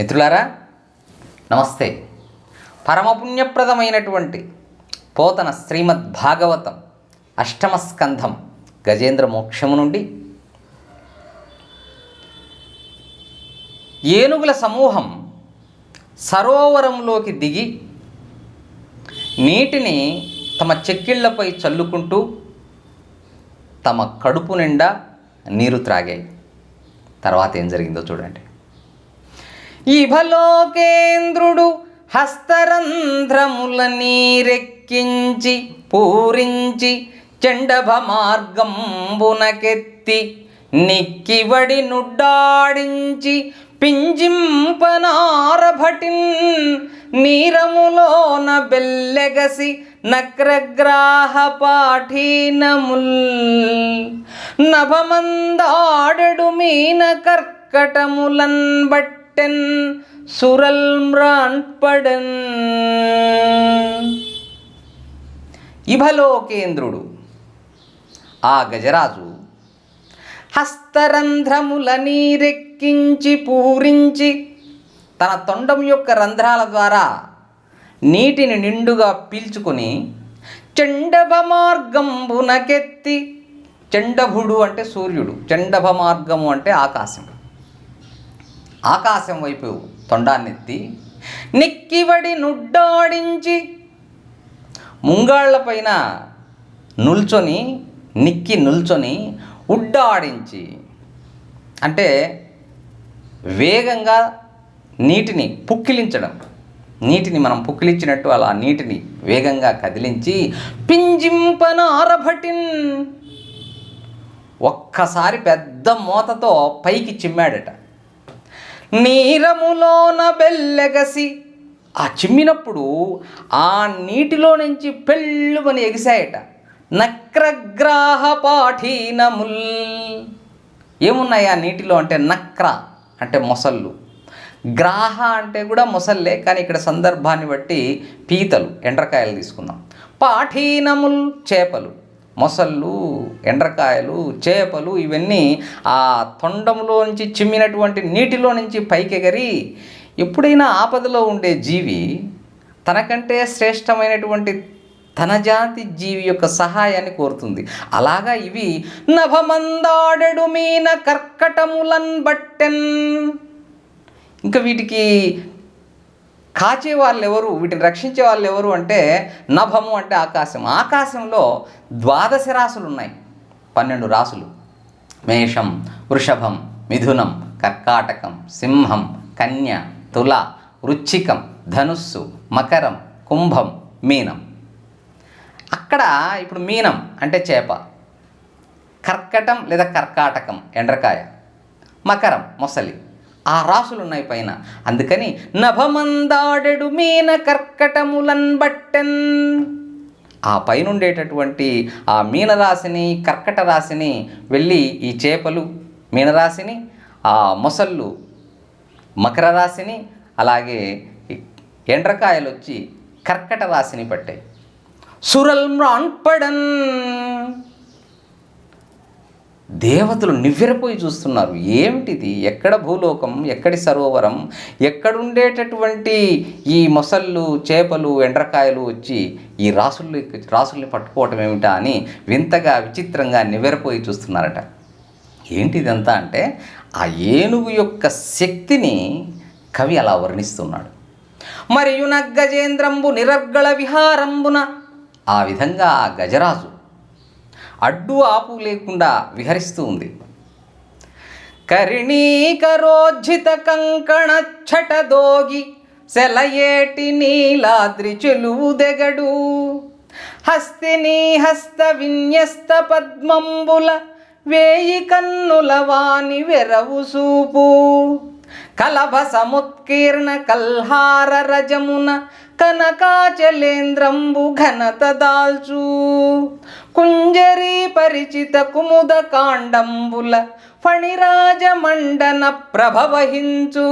మిత్రులారా నమస్తే. పరమపుణ్యప్రదమైనటువంటి పోతన శ్రీమద్ భాగవతం అష్టమ స్కంధం గజేంద్ర మోక్షము నుండి. ఏనుగుల సమూహం సరోవరంలోకి దిగి నీటిని తమ చెక్కిళ్ళపై చల్లుకుంటూ తమ కడుపు నిండా నీరు త్రాగాయి. తర్వాత ఏం జరిగిందో చూడండి. ఇభలోకేంద్రుడు హస్తరంధ్రముల నీరెక్కించి పూరించి చెండభ మార్గంబునకెత్తి నిక్కివడి నుడ్డాడించి పింజింపనారభటిన్ నీరములోన బెల్లెగసి నక్రగ్రాహ పాఠీనముల్. నభమందాడడు మీన కర్కటములన్ பட்டன் సురల్ మ్రాన్పడన్ ఇభలోకేంద్రుడు ఆ గజరాజు హస్తరంధ్రముల నీరెక్కించి పూరించి తన తొండం యొక్క రంధ్రాల ద్వారా నీటిని నిండుగా పీల్చుకుని చండభ మార్గంబునకెత్తి చండభుడు అంటే సూర్యుడు చండభ మార్గము అంటే ఆకాశం ఆకాశం వైపు తొండాన్నెత్తి నిక్కివడి నుడ్డాడించి ముంగాళ్ళపైన నుల్చొని నిక్కి నుల్చొని ఉడ్డాడించి. అంటే వేగంగా నీటిని పుక్కిలించడం. నీటిని మనం పుక్కిలించినట్టు అలా నీటిని వేగంగా కదిలించి పింజింపన ఆరభటిన్ ఒక్కసారి పెద్ద మూతతో పైకి చిమ్మాడట. నీరములోన బెల్లెగసి ఆ చిమ్మినప్పుడు ఆ నీటిలో నుంచి పెళ్ళుమని ఎగిశాయట. నక్రగ్రాహ పాఠీనముల్. ఏమున్నాయి ఆ నీటిలో అంటే నక్ర అంటే మొసళ్ళు. గ్రాహ అంటే కూడా మొసల్లే కానీ ఇక్కడ సందర్భాన్ని బట్టి పీతలు ఎండ్రకాయలు తీసుకుందాం. పాఠీనముల్ చేపలు. మొసళ్ళు ఎండ్రకాయలు చేపలు ఇవన్నీ ఆ తొండంలో నుంచి చిమ్మినటువంటి నీటిలో నుంచి పైకెగరి ఎప్పుడైనా ఆపదలో ఉండే జీవి తనకంటే శ్రేష్టమైనటువంటి తన జాతి జీవి యొక్క సహాయాన్ని కోరుతుంది. అలాగా ఇవి నభమందాడెడు మీన కర్కటములన్ బట్టెన్. ఇంకా వీటికి కాచే వాళ్ళు ఎవరు వీటిని రక్షించే వాళ్ళు ఎవరు అంటే నభము అంటే ఆకాశం. ఆకాశంలో ద్వాదశ రాసులు ఉన్నాయి పన్నెండు రాసులు. మేషం వృషభం మిథునం కర్కాటకం సింహం కన్య తుల వృచ్చికం ధనుస్సు మకరం కుంభం మీనం. అక్కడ ఇప్పుడు మీనం అంటే చేప. కర్కటం లేదా కర్కాటకం ఎండ్రకాయ. మకరం మొసలి. ఆ రాసులు ఉన్నాయి పైన. అందుకని నభమందాడెడు మీన కర్కటములన్ బట్టెన్. ఆ పైన ఉండేటటువంటి ఆ మీనరాశిని కర్కట రాశిని వెళ్ళి ఈ చేపలు మీనరాశిని ఆ మొసళ్ళు మకర రాశిని అలాగే ఎండ్రకాయలు వచ్చి కర్కట రాశిని పట్టాయి. సురల్ మ్రాన్పడన్ దేవతలు నివ్వెరపోయి చూస్తున్నారు. ఏమిటిది? ఎక్కడ భూలోకం? ఎక్కడి సరోవరం? ఎక్కడుండేటటువంటి ఈ మొసళ్ళు చేపలు ఎండ్రకాయలు వచ్చి ఈ రాసుల్ని రాసుల్ని పట్టుకోవటం ఏమిటా అని వింతగా విచిత్రంగా నివ్వెరపోయి చూస్తున్నారట. ఏంటిదంతా అంటే ఆ ఏనుగు యొక్క శక్తిని కవి అలా వర్ణిస్తున్నాడు. మరియు నగ్గజేంద్రంబు నిరర్గళ విహారంబున ఆ విధంగా ఆ గజరాజు అడ్డు ఆపు లేకుండా విహరిస్తూ ఉంది. కరిణీకరోజ్జిత కంకణ ఛటదోగి సెలయేటి నీలాద్రి చెలువుదెగడు హస్తిని హస్త విన్యస్త పద్మంబుల వేయి కన్నుల వాని వెరవు సూపు. కలభ సముత్కీర్ణ కల్హార రజమున కనకాచలేంద్రంబు ఘనత దాల్చు. కుంజరీ పరిచిత కుముద కాండంబుల ఫణిరాజ మండన ప్రభవహించు.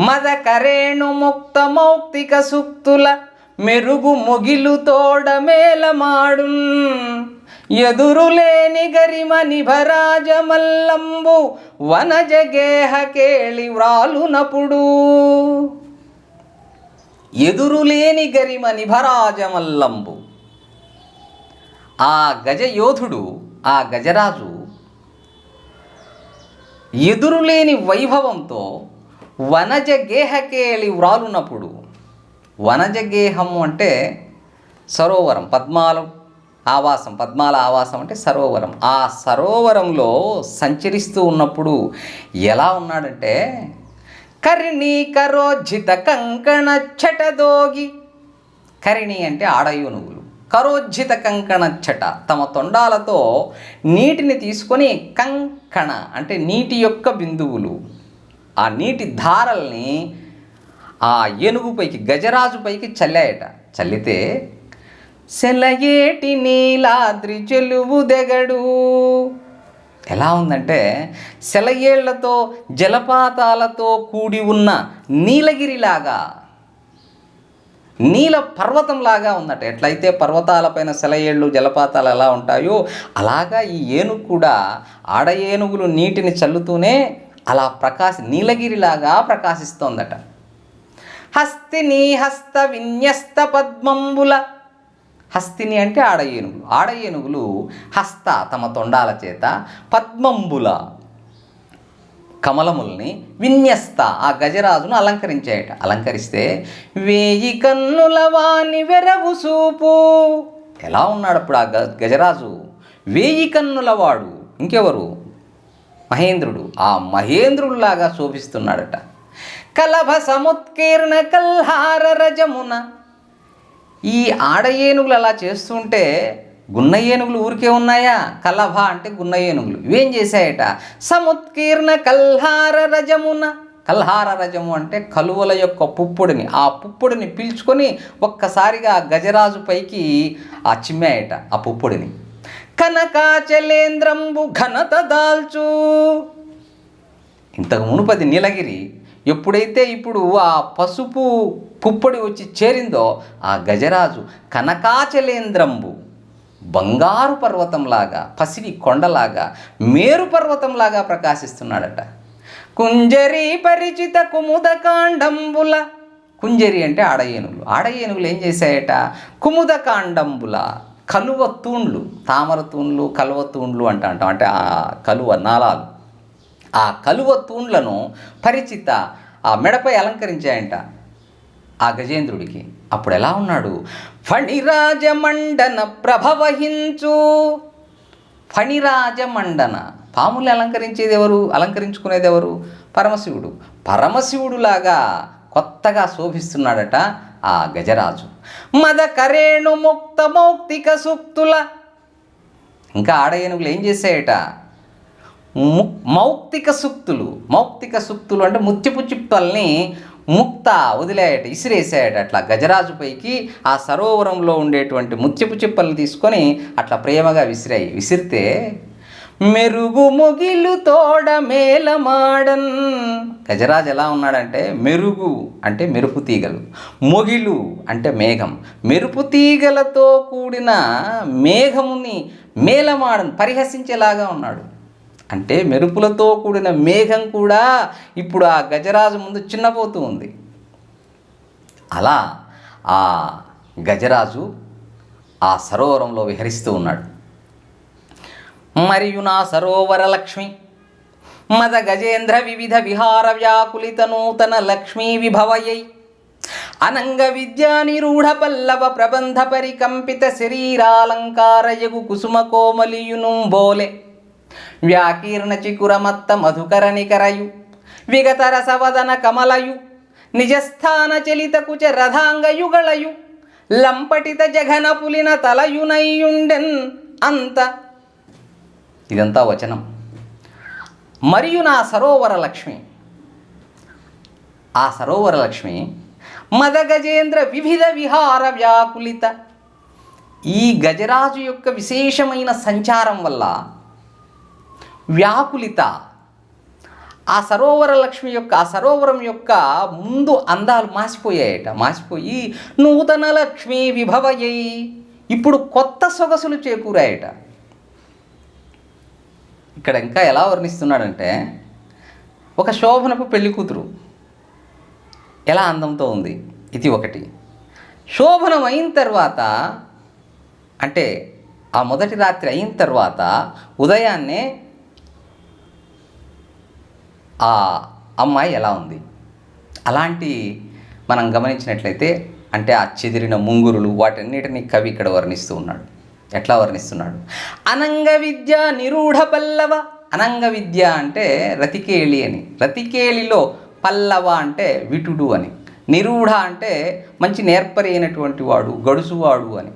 మదకరేణు ముక్త మౌక్తిక సుక్తుల మెరుగు ముగిలు తోడ మేలమాడున్ ఎదురులేని గరిమ నిభరాజమల్లంబు వనజగేహ కేళి వ్రాలునప్పుడు ఎదురులేని గరిమ నిభరాజమల్లంబు ఆ గజయోధుడు ఆ గజరాజు ఎదురులేని వైభవంతో వనజగేహకేళి వ్రాలునప్పుడు వనజగేహము అంటే సరోవరం పద్మాలు ఆవాసం పద్మాల ఆవాసం అంటే సరోవరం. ఆ సరోవరంలో సంచరిస్తూ ఉన్నప్పుడు ఎలా ఉన్నాడంటే కరిణీ కరోజ్జిత కంకణ చటదోగి కరిణి అంటే ఆడయోనుగులు కరోజ్జిత కంకణ చట తమ తొండాలతో నీటిని తీసుకొని కంకణ అంటే నీటి యొక్క బిందువులు. ఆ నీటి ధారల్ని ఆ ఏనుగుపైకి గజరాజుపైకి చల్లాయట. చల్లితే సెలయేటి నీలాద్రి చెలువు దెగడు. ఎలా ఉందంటే సెలయేళ్ళతో జలపాతాలతో కూడి ఉన్న నీలగిరిలాగా నీల పర్వతంలాగా ఉందట. ఎట్లయితే పర్వతాలపైన సెలయేళ్ళు జలపాతాలు ఎలా ఉంటాయో అలాగా ఈ ఏనుగు కూడా ఆడ ఏనుగులు నీటిని చల్లుతూనే అలా ప్రకాశ నీలగిరిలాగా ప్రకాశిస్తోందట. హస్తిని హస్త విన్యస్త పద్మంబుల హస్తిని అంటే ఆడ ఏనుగులు ఆడ ఏనుగులు హస్త తమ తొండాల చేత పద్మంబుల కమలముల్ని విన్యస్త ఆ గజరాజును అలంకరించాయట అలంకరిస్తే వేయి కన్నుల వాణి వెరవు సూపు. ఎలా ఉన్నాడు అప్పుడు ఆ గ గజరాజు? వేయి కన్నుల వాడు ఇంకెవరు? మహేంద్రుడు. ఆ మహేంద్రుడిలాగా శోభిస్తున్నాడట. కలభ సముత్కీర్ణ కల్హార రజమున ఈ ఆడ ఏనుగులు అలా చేస్తుంటే గున్న ఏనుగులు ఊరికే ఉన్నాయా? కలభ అంటే గున్న ఏనుగులు. ఇవేం చేశాయట? సముత్కీర్ణ కల్హార రజమున. కల్హార రజము అంటే కలువల యొక్క పుప్పుడిని. ఆ పుప్పుడిని పీల్చుకొని ఒక్కసారిగా గజరాజు పైకి ఆ చిమ్మాయట ఆ పుప్పుడిని. కనకాచలేంద్రంబు ఘనత దాల్చు. ఇంతకు మునుపది నీలగిరి ఎప్పుడైతే ఇప్పుడు ఆ పసుపు పుప్పొడి వచ్చి చేరిందో ఆ గజరాజు కనకాచలేంద్రంబు బంగారు పర్వతంలాగా పసిడి కొండలాగా మేరు పర్వతంలాగా ప్రకాశిస్తున్నాడట. కుంజరి పరిచిత కుముద కాండంబుల. కుంజరి అంటే ఆడ ఏనుగులు ఆడ ఏనుగులు ఏం చేశాయట? కుముద కాండంబుల కలువ తూండ్లు తామర తూండ్లు కలువ తూండ్లు అంట అంటాం. అంటే ఆ కలువ నాళాలు. ఆ కలువ తూండ్లను పరిచిత ఆ మెడపై అలంకరించాయంట ఆ గజేంద్రుడికి. అప్పుడు ఎలా ఉన్నాడు? ఫణిరాజమండన ప్రభవహించు ఫణిరాజమండన. పాములు అలంకరించేది ఎవరు అలంకరించుకునేది ఎవరు పరమశివుడు. పరమశివుడులాగా కొత్తగా శోభిస్తున్నాడట ఆ గజరాజు. మద కరేణు ముక్త మౌక్తిక సూక్తుల. ఇంకా ఆడ ఏనుగులు ఏం చేశాయట? మౌక్తిక సూక్తులు. మౌక్తిక సూక్తులు అంటే ముత్యపు చిప్పల్ని ముక్త వదిలేయట ఇసిరేసాయట. అట్లా గజరాజు పైకి ఆ సరోవరంలో ఉండేటువంటి ముత్యపు చిప్పల్ని తీసుకొని అట్లా ప్రేమగా విసిరాయి. విసిరితే మెరుగు ముగిలు తోడ మేలమాడన్ గజరాజు ఎలా ఉన్నాడంటే మెరుగు అంటే మెరుపు తీగలు మొగిలు అంటే మేఘం మెరుపు తీగలతో కూడిన మేఘముని మేలమాడన్ పరిహసించేలాగా ఉన్నాడు. అంటే మెరుపులతో కూడిన మేఘం కూడా ఇప్పుడు ఆ గజరాజు ముందు చిన్నపోతూ ఉంది. అలా ఆ గజరాజు ఆ సరోవరంలో విహరిస్తూ ఉన్నాడు. మరియు నా సరోవర లక్ష్మి మద గజేంద్ర వివిధ విహార వ్యాకులిత నూతన లక్ష్మీ విభవయై అనంగ విద్యా నిరూఢ పల్లవ ప్రబంధ పరికంపిత శరీరాలంకారయగు కుసుమ కోమలియునుంబోలే వ్యాకీర్ణ చికురమత్త మధుకర నికరయు విగత రసవదన కమలయు నిజస్థాన చలిత కుచ రథాంగయుగళయు లంపటిత జఘన పులిన తలయునయుండెన్ అంత. ఇదంతా వచనం. మరియు నా సరోవర లక్ష్మి ఆ సరోవర లక్ష్మి మద గజేంద్ర వివిధ విహార వ్యాకులిత. ఈ గజరాజు యొక్క విశేషమైన సంచారం వల్ల వ్యాకులిత. ఆ సరోవర లక్ష్మి యొక్క ఆ సరోవరం యొక్క ముందు అందాలు మాసిపోయాయట. మాసిపోయి నూతన లక్ష్మి విభవయ్యి ఇప్పుడు కొత్త సొగసులు చేకూరాయట. ఇక్కడ ఇంకా ఎలా వర్ణిస్తున్నాడంటే ఒక శోభనపు పెళ్ళి కూతురు. ఎలా అందంతో ఉంది? ఇది ఒకటి. శోభనం అయిన తర్వాత అంటే ఆ మొదటి రాత్రి అయిన తర్వాత ఉదయాన్నే ఆ అమ్మాయి ఎలా ఉంది? అలాంటి మనం గమనించినట్లయితే అంటే ఆ చెదిరిన ముంగురులు వాటన్నిటిని కవి ఇక్కడ వర్ణిస్తూ ఉన్నాడు. ఎట్లా వర్ణిస్తున్నాడు? అనంగ విద్య నిరూఢ పల్లవ. అనంగ విద్య అంటే రతికేళి అని. రతికేళిలో పల్లవ అంటే విటుడు అని. నిరూఢ అంటే మంచి నేర్పరి అయినటువంటి వాడు గడుసువాడు అని.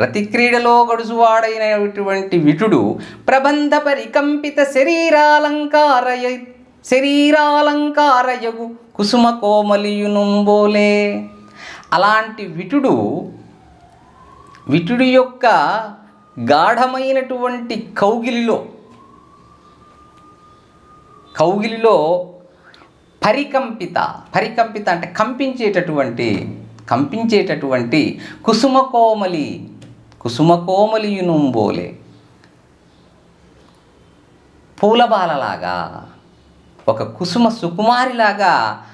రతిక్రీడలో గడుసువాడైనటువంటి విటుడు ప్రబంధ పరికంపిత శరీరాలంకారయ శరీరాలంకారయగు కుసుమ కోమలియునుంబోలే. అలాంటి విటుడు విటుడి యొక్క గాఢమైనటువంటి కౌగిలిలో కౌగిలిలో పరికంపిత పరికంపిత అంటే కంపించేటటువంటి కంపించేటటువంటి కుసుమ కోమలి కుసుమ పూలబాలలాగా ఒక కుసుమ సుకుమారిలాగా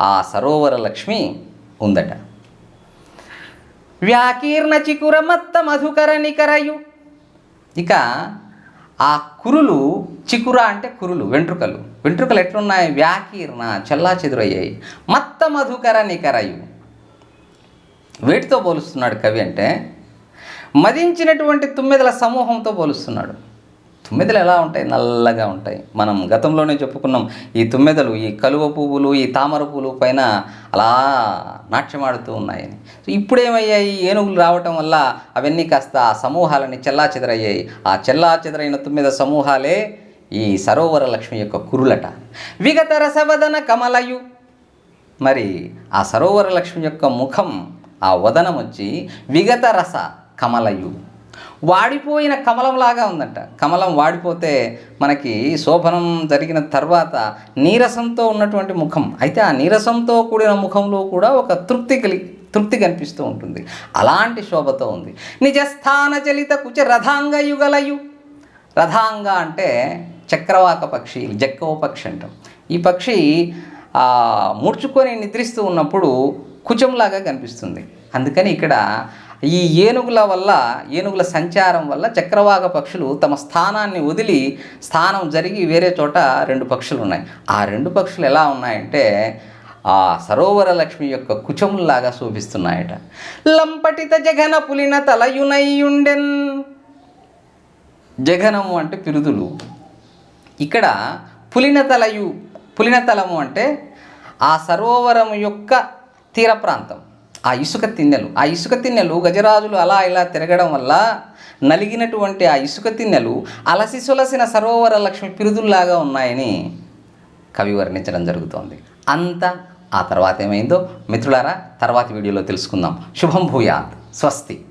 ఆ సరోవర లక్ష్మి ఉందట. వ్యాకీర్ణ చికురమత్త మధుకర నికరయు. ఇక ఆ కురులు చికుర అంటే కురులు వెంట్రుకలు. వెంట్రుకలు ఎట్లున్నాయి? వ్యాకీర్ణ చల్లా చెదురయ్యాయి. మత్త మధుకర నికరయు. వేటితో పోలుస్తున్నాడు కవి అంటే మదించినటువంటి తుమ్మెదల సమూహంతో పోలుస్తున్నాడు. తుమ్మెదలు ఎలా ఉంటాయి? నల్లగా ఉంటాయి. మనం గతంలోనే చెప్పుకున్నాం ఈ తుమ్మెదలు ఈ కలువ పువ్వులు ఈ తామర పువ్వులు పైన అలా నాట్యమాడుతూ ఉన్నాయని సో ఇప్పుడు ఏమయ్యాయి ఏనుగులు రావటం వల్ల అవన్నీ కాస్త ఆ సమూహాలని చెల్లా చెదరయ్యాయి. ఆ చెల్లా చెదరైన తుమ్మెద సమూహాలే ఈ సరోవర లక్ష్మి యొక్క కురులట. విగత రసవదన కమలయు. మరి ఆ సరోవర లక్ష్మి యొక్క ముఖం ఆ వదనం వచ్చి విగత రస కమలయు. వాడిపోయిన కమలంలాగా ఉందంట. కమలం వాడిపోతే మనకి శోభనం జరిగిన తర్వాత నీరసంతో ఉన్నటువంటి ముఖం. అయితే ఆ నీరసంతో కూడిన ముఖంలో కూడా ఒక తృప్తి కలి తృప్తి కనిపిస్తూ ఉంటుంది. అలాంటి శోభతో ఉంది. నిజస్థాన చలిత కుచ రథాంగ యుగలయు. రథాంగ అంటే చక్రవాక పక్షి జక్కవ పక్షి అంటాం. ఈ పక్షి ముడుచుకొని నిద్రిస్తూ ఉన్నప్పుడు కుచంలాగా కనిపిస్తుంది. అందుకని ఇక్కడ ఈ ఏనుగుల వల్ల ఏనుగుల సంచారం వల్ల చక్రవాక పక్షులు తమ స్థానాన్ని వదిలి స్థానం జరిగి వేరే చోట రెండు పక్షులు ఉన్నాయి. ఆ రెండు పక్షులు ఎలా ఉన్నాయంటే ఆ సరోవర లక్ష్మి యొక్క కుచముల్లాగా శోభిస్తున్నాయట. లంపటిత జగన పులిన తలయునయుండెన్ జగనము అంటే పిరుదులు. ఇక్కడ పులినతలయు పులినతలము అంటే ఆ సరోవరం యొక్క తీర ప్రాంతం. ఆ ఇసుక తిన్నెలు. ఆ ఇసుక తిన్నెలు గజరాజులు అలా ఇలా తిరగడం వల్ల నలిగినటువంటి ఆ ఇసుక తిన్నెలు అలసి సొలసిన సరోవర లక్ష్మి పిరుదుల్లాగా ఉన్నాయని కవి వర్ణించడం జరుగుతోంది. అంత ఆ తర్వాత ఏమైందో? మిత్రులారా తర్వాతి వీడియోలో తెలుసుకుందాం. శుభం భూయాత్. స్వస్తి.